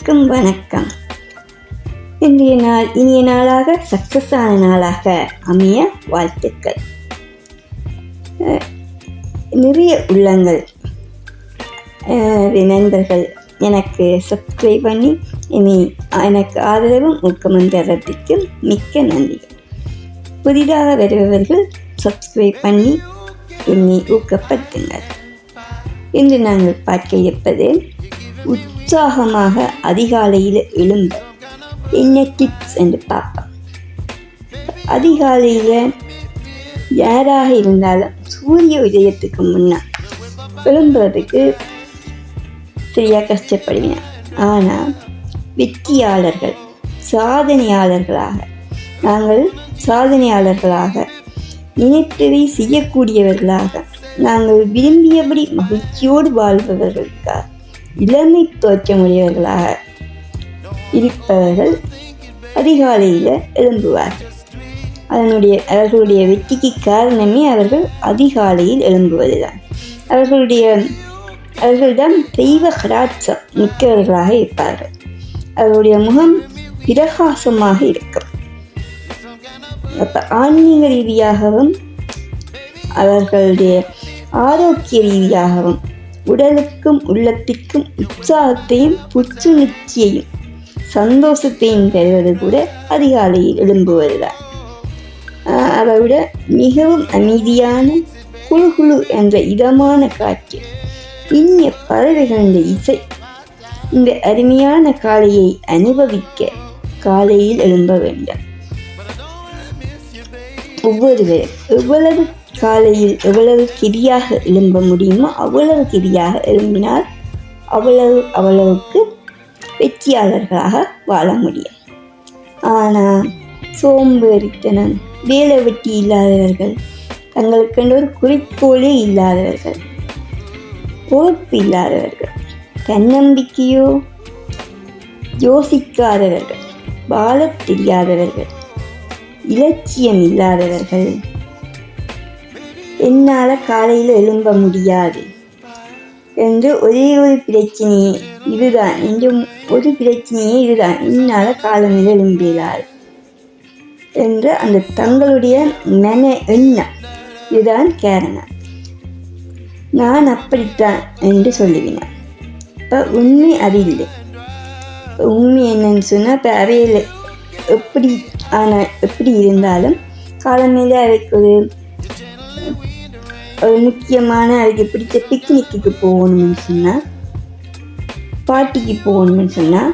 அனைவருக்கும் வணக்கம். இன்றைய நாள் இனிய நாளாக சக்சஸ் ஆன நாளாக அமைய வாழ்த்துக்கள். நிறைய உள்ளங்கள். நண்பர்கள் எனக்கு சப்ஸ்கிரைப் பண்ணி இனி எனக்கு ஆதரவும் ஊக்கமும் தரத்துக்கு மிக்க நன்றி புதிதாக வருபவர்கள் சப்ஸ்கிரைப் பண்ணி என்னை ஊக்கப்படுத்துங்கள். இன்று நாங்கள் பார்க்க இருப்பது உற்சாகமாக அதிகாலையில் எழும்ப என்ன டிப்ஸ் என்று பார்ப்போம் அதிகாலையில் யாராக இருந்தாலும் சூரிய உதயத்துக்கு முன்னால் எழும்புறதுக்கு சரியாக கஷ்டப்படுவேன் ஆனால் வெற்றியாளர்கள் சாதனையாளர்களாக நாங்கள் சாதனையாளர்களாக நினைத்ததை செய்யக்கூடியவர்களாக நாங்கள் விரும்பியபடி மகிழ்ச்சியோடு வாழ்பவர்களுக்காக இளமை தோற்றமுடையவர்களாக இருப்பவர்கள் அதிகாலையில் எழும்புவார்கள் அதனுடைய அவர்களுடைய வெற்றிக்கு காரணமே அவர்கள் அதிகாலையில் எழும்புவதுதான். அவர்களுடைய அவர்களிடம் தெய்வ கடாட்சம் மிக்கவர்களாக இருப்பார்கள். அவர்களுடைய முகம் பிரகாசமாக இருக்கும். அப்போ ஆன்மீக ரீதியாகவும் அவர்களுடைய ஆரோக்கிய ரீதியாகவும் உடலுக்கும் உள்ளத்திற்கும் உற்சாகத்தையும் புத்துணர்ச்சியையும் சந்தோஷத்தையும் தருவது கூட அதிகாலையில் எழும்புவதுதான். அதை விட மிகவும் அமைதியான குழு குழு என்ற இதமான காற்று இனிய பறவைகளின் இசை இந்த அருமையான காலையை அனுபவிக்க காலையில் எழும்ப வேண்டும். ஒவ்வொருவரும் எவ்வளவு காலையில் எவ்வளவு கிரியாக எழும்ப முடியுமோ அவ்வளவு கிரியாக எழும்பினால் அவ்வளவு அவ்வளவுக்கு வெற்றியாளர்களாக வாழ முடியும். ஆனால் சோம்பேறித்தனம் வேலை வெட்டி இல்லாதவர்கள் தங்களுக்கென்று ஒரு குறிக்கோளே இல்லாதவர்கள் பொறுப்பு இல்லாதவர்கள் தன்னம்பிக்கையோ யோசிக்காதவர்கள் வாழ தெரியாதவர்கள் இலட்சியம் இல்லாதவர்கள் என்னால் காலையில் எழும்ப முடியாது. என்று ஒரே ஒரு பிரச்சனையே இதுதான். என்று ஒரு பிரச்சனையே இதுதான். என்னால் காலையில் எழும்பியலாது என்று அந்த தங்களுடைய மன எண்ணம். இதுதான் காரணம். நான் அப்படித்தான் என்று சொல்லுவினேன். இப்போ உண்மை அது இல்லை உண்மை என்னன்னு சொன்னால் இப்போ அவையில் எப்படி ஆனால் எப்படி இருந்தாலும் காலமேல அவைக்கு ஒரு முக்கியமான அதுக்கு பிடிச்ச பிக்னிக்கு போகணும்னு சொன்னால் பாட்டிக்கு போகணும்னு சொன்னால்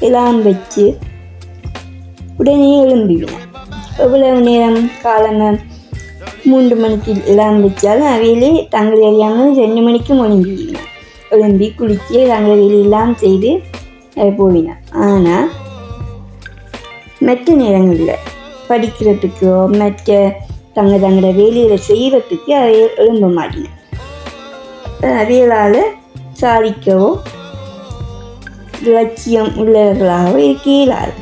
எல்லாம் வச்சு உடனே எழும்பிவினேன் எவ்வளவு நேரம் காலங்கள் மூன்று மணிக்கு எல்லாம் வச்சாலும் அவையிலே தங்கள் அறியாமல் ரெண்டு மணிக்கு எழும்பிவினேன் எழும்பி குளித்து தங்கள் வேலையெல்லாம் செய்து அது ஆனால் மற்ற நேரங்களில் படிக்கிறதுக்கோ மற்ற தங்க தங்கட வேலையில் செய்கிறதுக்கு அதை எழும்ப மாட்டேன். அவைகளால் சாதிக்கவோ லட்சியம் உள்ளவர்களாகவோ இருக்க இயலாது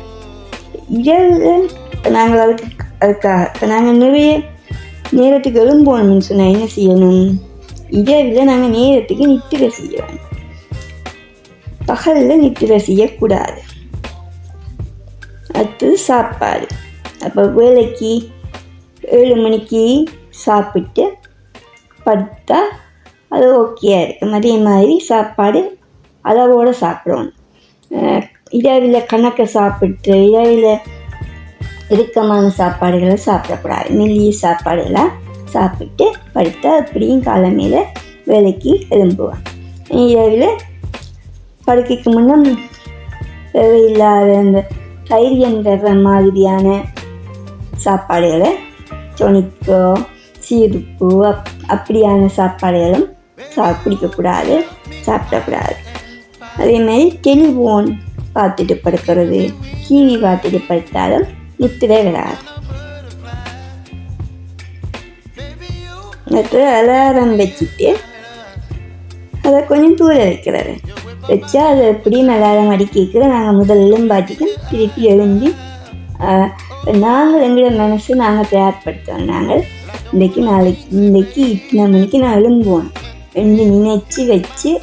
இரவில் நாங்கள் அதுக்கு அதுக்காக இப்போ நாங்கள் நிறைய நேரத்துக்கு எழும்போணும்னு சொன்னால் என்ன செய்யணும்? இரவில் நாங்கள் நேரத்துக்கு நித்திரை செய்யணும். பகலில் நித்திரை செய்யக்கூடாது. அடுத்தது சாப்பாடு. அப்போ வேலைக்கு ஏழு மணிக்கு சாப்பிட்டு படுத்தா அது ஓகேயா இருக்கும் அதே மாதிரி சாப்பாடு அளவோடு சாப்பிடணும் இரவில் கணக்கை சாப்பிட்டு இரவில் இறுக்கமான சாப்பாடுகளை சாப்பிடக்கூடாது. மெல்லிய சாப்பாடுகளாக சாப்பிட்டு படுத்தா அப்படியும் காலமையில் வேலைக்கு எழும்புவான் இரவில் படுக்கைக்கு முன்னம் தேவையில்லாத அந்த தைரியம் தர்ற மாதிரியான சாப்பாடுகளை சொனிக்கோ சீருப்பு அப் அப்படியான சாப்பாடுகளும் சா பிடிக்கக்கூடாது சாப்பிடக்கூடாது. அதே மாதிரி டெலிஃபோன் பார்த்துட்டு படுக்கிறது டிவி பார்த்துட்டு படுத்தாலும் நித்திரை வராது. அடுத்து அலாரம் வச்சுட்டு அதை கொஞ்சம் தூர வைக்கிறது. வச்சா அது எப்படியும் அலாரம் அடிக்கிக்கிற நாங்கள் முதல்ல பாட்டிட்டு திருப்பி எழுந்தி நாங்கள் எங்களோட மனசு நாங்கள் தயார்படுத்துவோம் நாங்கள் இன்றைக்கி நாளைக்கு இன்றைக்கி இத்தனை மணிக்கு நான் எழும்புவோம் என்று நினைச்சு வச்சு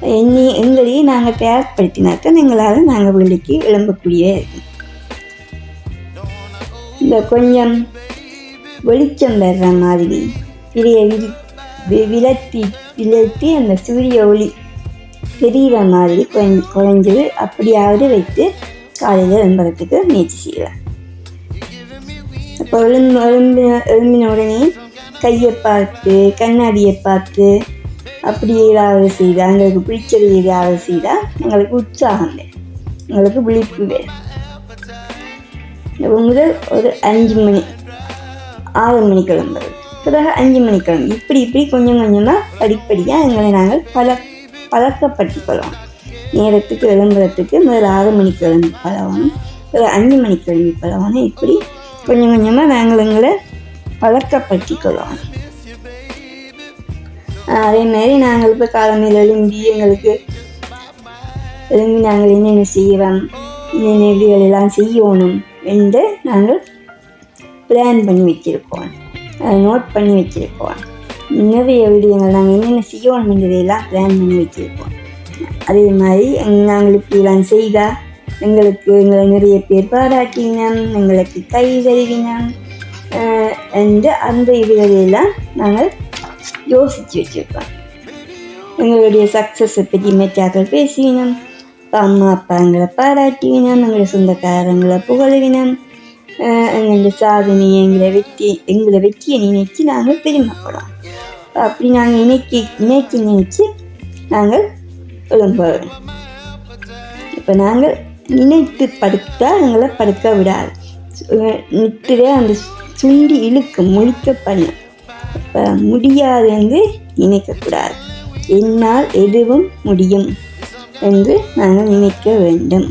என்னை எங்களையும் நாங்கள் தயார்படுத்தினாக்க எங்களால் நாங்கள் வேலைக்கு எழும்பக்கூடிய இருக்கும். இந்த கொஞ்சம் வெளிச்சம் வர்ற மாதிரி பெரிய விரி வி- விலத்தி விலத்தி அந்த சூரிய ஒளி தெரிகிற மாதிரி கொஞ்சம் குறைஞ்சது அப்படியாவது வைத்து காலையில் எழும்புறதுக்கு முயற்சி செய்வேன். இப்போ எழும்பு எழும்பு எழும்பின உடனே கையை பார்த்து கண்ணாடியை பார்த்து அப்படி ஏதாவது செய்தால் எங்களுக்கு பிடிச்சது ஏதாவது செய்தால் எங்களுக்கு உற்சாகம் வேறு எங்களுக்கு விழிப்பு வேறு முதல் ஒரு அஞ்சு மணி ஆறு மணி கிளம்புறது பிறகு அஞ்சு மணி கிளம்பு இப்படி இப்படி கொஞ்சம் கொஞ்சமாக படிப்படியாக எங்களை நாங்கள் பல பழக்கப்படுத்திக் நேரத்துக்கு எழும்புறதுக்கு முதல் ஆறு மணிக்கு கிளம்பி பழகணும். பிறகு அஞ்சு மணிக்கு கிளம்பி பழகணும். இப்படி கொஞ்சம் கொஞ்சமாக நாங்கள் எங்களை பழக்கப்படுத்திக் அதே மாதிரி நாங்கள் இப்போ காலமையில் எழுந்தி எங்களுக்கு எழும்பி நாங்கள் என்னென்ன செய்கிறோம் என்னென்ன விதிகள் எல்லாம் செய்யணும் என்று நாங்கள் பிளான் பண்ணி வச்சுருக்கோம். நோட் பண்ணி வச்சுருக்கோம். நிறைய விடயங்கள் நாங்கள் என்னென்ன செய்யணும் என்றதையெல்லாம் பிளான் பண்ணி வச்சுருக்கோம். அதே மாதிரி எங்க- நாங்கள் இப்படிலாம் செய்தால் எங்களுக்கு எங்களை நிறைய பேர் பாராட்டினோம் எங்களுக்கு கை தருவினோம் என்று அந்த இதுகளெல்லாம் நாங்கள் யோசித்து வச்சுருப்போம் எங்களுடைய சக்ஸஸை பற்றி மெச்சாக்கள் பேசினோம். அம்மா அப்பா எங்களை பாராட்டினோம் எங்களை சொந்தக்காரங்களை புகழுவினோம். எங்களுடைய சாதனையை எங்களை வெற்றி எங்களை வெற்றியை நினைச்சு நாங்கள் பெருமைப்படும் அப்படி நாங்கள் நினைக்கி நினைச்சு நினைச்சு நாங்கள் எழும்புவோம் இப்போ நாங்கள் நினைத்து படுத்தால் எங்களை படுக்க விடாது நித்திரே அந்த சுண்டி இழுக்கு முழிக்க பண்ணும் இப்போ முடியாது என்று நினைக்கக்கூடாது. என்னால் எதுவும் முடியும் என்று நாங்கள் நினைக்க வேண்டும்.